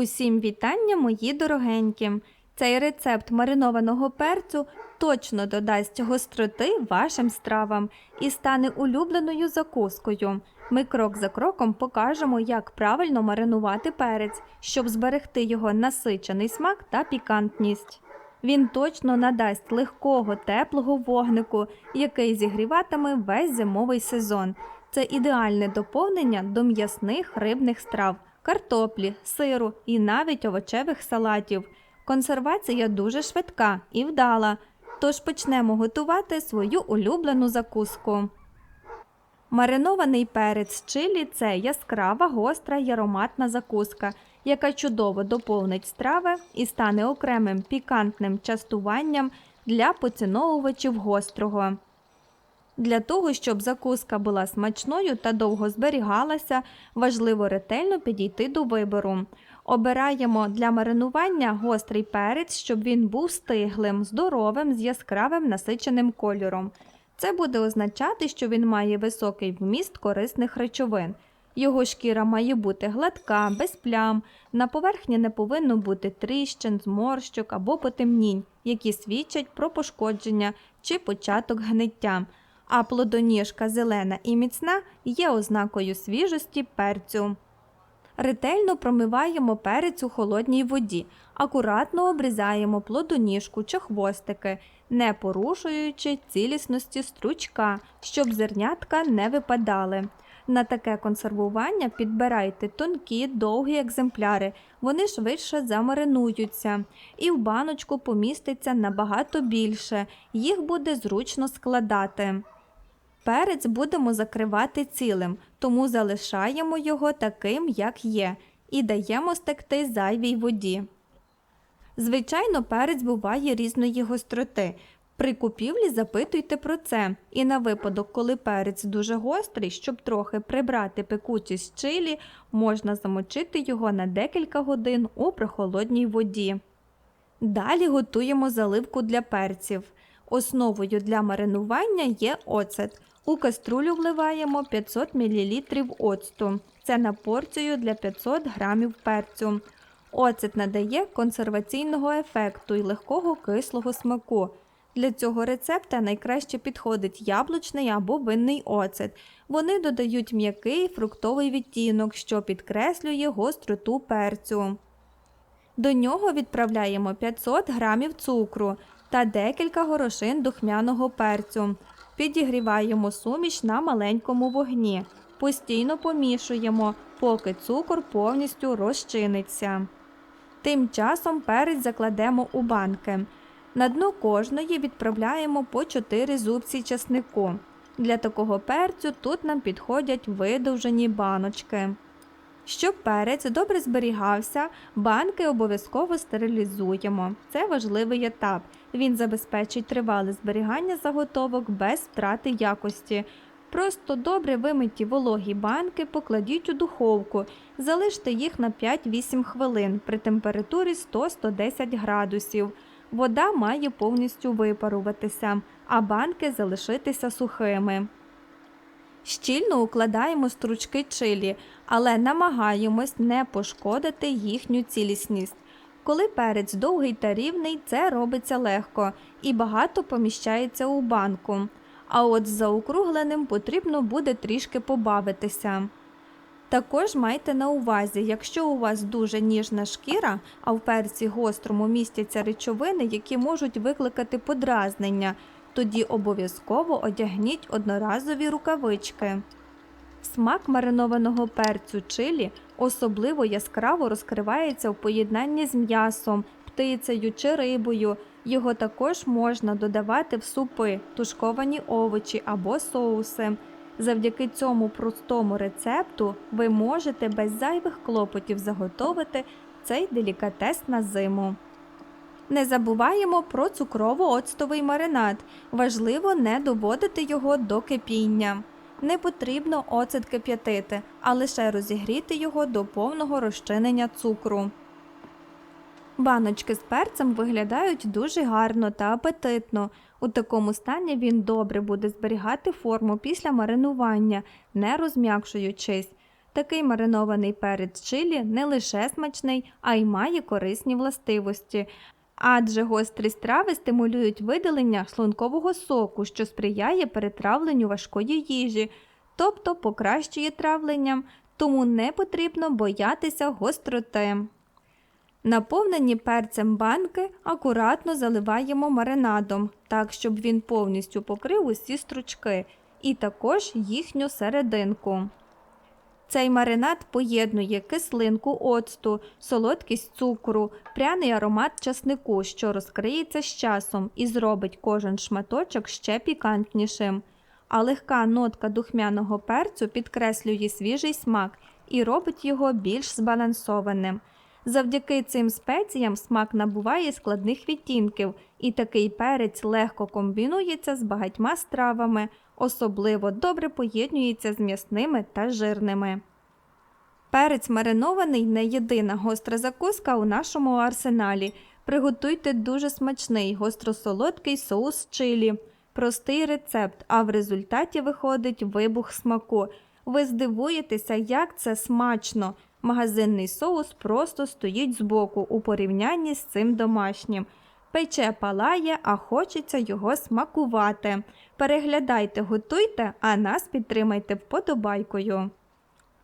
Усім вітання, мої дорогенькі! Цей рецепт маринованого перцю точно додасть гостроти вашим стравам і стане улюбленою закускою. Ми крок за кроком покажемо, як правильно маринувати перець, щоб зберегти його насичений смак та пікантність. Він точно надасть легкого теплого вогнику, який зігріватиме весь зимовий сезон. Це ідеальне доповнення до м'ясних рибних страв, картоплі, сиру і навіть овочевих салатів. Консервація дуже швидка і вдала, тож почнемо готувати свою улюблену закуску. Маринований перець чилі це яскрава, гостра й ароматна закуска, яка чудово доповнить страви і стане окремим пікантним частуванням для поціновувачів гострого. Для того, щоб закуска була смачною та довго зберігалася, важливо ретельно підійти до вибору. Обираємо для маринування гострий перець, щоб він був стиглим, здоровим, з яскравим насиченим кольором. Це буде означати, що він має високий вміст корисних речовин. Його шкіра має бути гладка, без плям, на поверхні не повинно бути тріщин, зморщок або потемнінь, які свідчать про пошкодження чи початок гниття. А плодоніжка зелена і міцна є ознакою свіжості перцю. Ретельно промиваємо перець у холодній воді, акуратно обрізаємо плодоніжку чи хвостики, не порушуючи цілісності стручка, щоб зернятка не випадали. На таке консервування підбирайте тонкі, довгі екземпляри, вони швидше замаринуються, і в баночку поміститься набагато більше, їх буде зручно складати. Перець будемо закривати цілим, тому залишаємо його таким, як є, і даємо стекти зайвій воді. Звичайно, перець буває різної гостроти. При купівлі запитуйте про це, і на випадок, коли перець дуже гострий, щоб трохи прибрати пекучість чилі, можна замочити його на декілька годин у прохолодній воді. Далі готуємо заливку для перців. Основою для маринування є оцет. У каструлю вливаємо 500 мл оцту. Це на порцію для 500 г перцю. Оцет надає консерваційного ефекту і легкого кислого смаку. Для цього рецепта найкраще підходить яблучний або винний оцет. Вони додають м'який фруктовий відтінок, що підкреслює гостроту перцю. До нього відправляємо 500 г цукру та декілька горошин духмяного перцю. Підігріваємо суміш на маленькому вогні. Постійно помішуємо, поки цукор повністю розчиниться. Тим часом перець закладемо у банки. На дно кожної відправляємо по 4 зубці часнику. Для такого перцю тут нам підходять видовжені баночки. Щоб перець добре зберігався, банки обов'язково стерилізуємо. Це важливий етап. Він забезпечить тривале зберігання заготовок без втрати якості. Просто добре вимиті вологі банки покладіть у духовку, залиште їх на 5-8 хвилин при температурі 100-110 градусів. Вода має повністю випаруватися, а банки залишитися сухими. Щільно укладаємо стручки чилі, але намагаємось не пошкодити їхню цілісність. Коли перець довгий та рівний, це робиться легко і багато поміщається у банку. А от з заокругленим потрібно буде трішки побавитися. Також майте на увазі, якщо у вас дуже ніжна шкіра, а в перці гострому містяться речовини, які можуть викликати подразнення, тоді обов'язково одягніть одноразові рукавички. Смак маринованого перцю чилі особливо яскраво розкривається в поєднанні з м'ясом, птицею чи рибою. Його також можна додавати в супи, тушковані овочі або соуси. Завдяки цьому простому рецепту ви можете без зайвих клопотів заготовити цей делікатес на зиму. Не забуваємо про цукрово-оцтовий маринад. Важливо не доводити його до кипіння. Не потрібно оцет кип'ятити, а лише розігріти його до повного розчинення цукру. Баночки з перцем виглядають дуже гарно та апетитно. У такому стані він добре буде зберігати форму після маринування, не розм'якшуючись. Такий маринований перець чилі не лише смачний, а й має корисні властивості. Адже гострі страви стимулюють видалення шлункового соку, що сприяє перетравленню важкої їжі, тобто покращує травлення, тому не потрібно боятися гостроти. Наповнені перцем банки акуратно заливаємо маринадом, так щоб він повністю покрив усі стручки і також їхню серединку. Цей маринад поєднує кислинку оцту, солодкість цукру, пряний аромат часнику, що розкриється з часом і зробить кожен шматочок ще пікантнішим. А легка нотка духмяного перцю підкреслює свіжий смак і робить його більш збалансованим. Завдяки цим спеціям смак набуває складних відтінків, і такий перець легко комбінується з багатьма стравами, особливо добре поєднується з м'ясними та жирними. Перець маринований не єдина гостра закуска у нашому арсеналі. Приготуйте дуже смачний гостросолодкий соус чилі. Простий рецепт, а в результаті виходить вибух смаку. Ви здивуєтеся, як це смачно. Магазинний соус просто стоїть збоку у порівнянні з цим домашнім. Пече палає, а хочеться його смакувати. Переглядайте, готуйте, а нас підтримайте вподобайкою.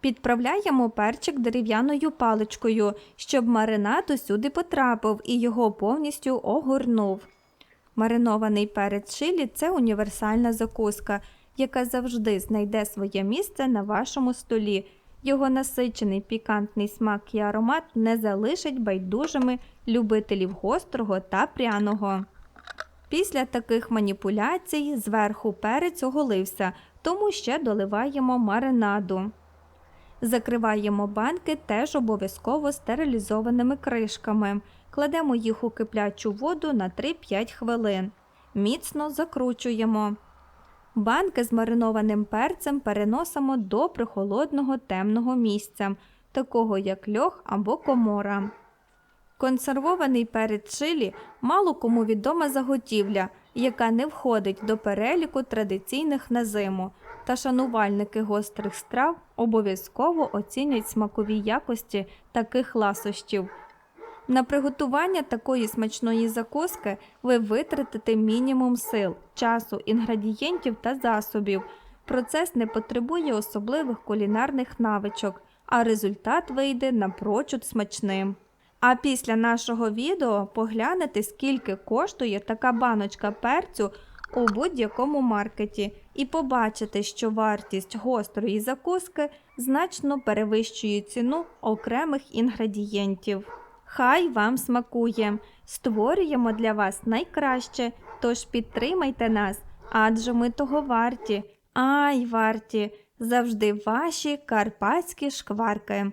Підправляємо перчик дерев'яною паличкою, щоб маринад усюди потрапив і його повністю огорнув. Маринований перець чилі – це універсальна закуска, яка завжди знайде своє місце на вашому столі. Його насичений пікантний смак і аромат не залишать байдужими любителів гострого та пряного. Після таких маніпуляцій зверху перець оголився, тому ще доливаємо маринаду. Закриваємо банки теж обов'язково стерилізованими кришками. Кладемо їх у киплячу воду на 3-5 хвилин. Міцно закручуємо. Банки з маринованим перцем переносимо до прохолодного темного місця, такого як льох або комора. Консервований перець чилі мало кому відома заготівля, яка не входить до переліку традиційних на зиму, та шанувальники гострих страв обов'язково оцінять смакові якості таких ласощів. На приготування такої смачної закуски ви витратите мінімум сил, часу, інгредієнтів та засобів. Процес не потребує особливих кулінарних навичок, а результат вийде напрочуд смачним. А після нашого відео поглянете, скільки коштує така баночка перцю у будь-якому маркеті, і побачите, що вартість гострої закуски значно перевищує ціну окремих інгредієнтів. Хай вам смакує! Створюємо для вас найкраще, тож підтримайте нас, адже ми того варті. Ай, варті! Завжди ваші карпатські шкварки.